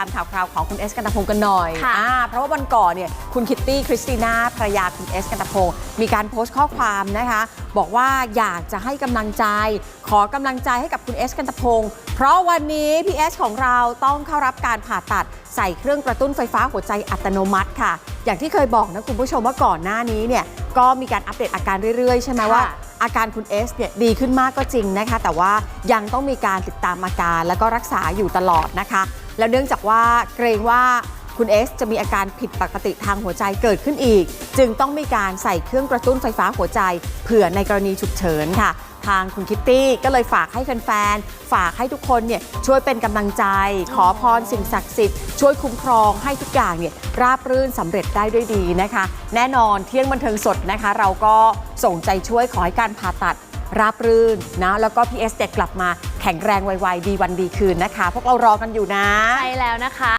ามข่าวคราวของคุณเอสกันตพงศ์กันหน่อยค่ะอ่าเพราะว่าวันก่อนเนี่ยคุณคิตตี้คริสติน่าภรรยาคุณเอสกันตพงศ์มีการโพสต์ข้อความนะคะ บอกว่าอยากจะให้กำลังใจ ขอกำลังใจให้กับคุณเอสกันตพงศ์เพราะวันนี้พี่เอสของเราต้องเข้ารับการผ่าตัดใส่เครื่องกระตุ้นไฟฟ้าหัวใจอัตโนมัติค่ะ อย่างที่เคยบอกนะคุณผู้ชมว่าก่อนหน้านี้เนี่ยก็มีการอัปเดตอาการเรื่อยๆ ใช่ไหมว่าอาการคุณเอสเนี่ยดีขึ้นมากก็จริงนะคะ แต่ว่ายังต้องมีการติดตามอาการแล้วก็รักษาอยู่ตลอดนะคะ แล้วเนื่องจากว่าเกรงว่าคุณเอสจะมีอาการผิดปกติทางหัวใจเกิดขึ้นอีก จึงต้องมีการใส่เครื่องกระตุ้นไฟฟ้าหัวใจ เผื่อในกรณีฉุกเฉินค่ะ ทางคุณคิตตี้ก็เลยฝากให้แฟนๆ ฝากให้ทุกคนเนี่ยช่วยเป็นกำลังใจ ขอพรสิ่งศักดิ์สิทธิ์ช่วยคุ้มครองให้ทุกอย่างเนี่ยราบรื่นสำเร็จได้ด้วยดีนะคะ แน่นอนเที่ยงบันเทิงสดนะคะ เราก็ส่งใจช่วยขอให้การผ่าตัดราบรื่นนะแล้วก็พีเอสเด็กกลับมา แข็งแรงไวๆดีวันดีคืนนะคะ พวกเรารอกันอยู่นะ ใช่แล้วนะคะ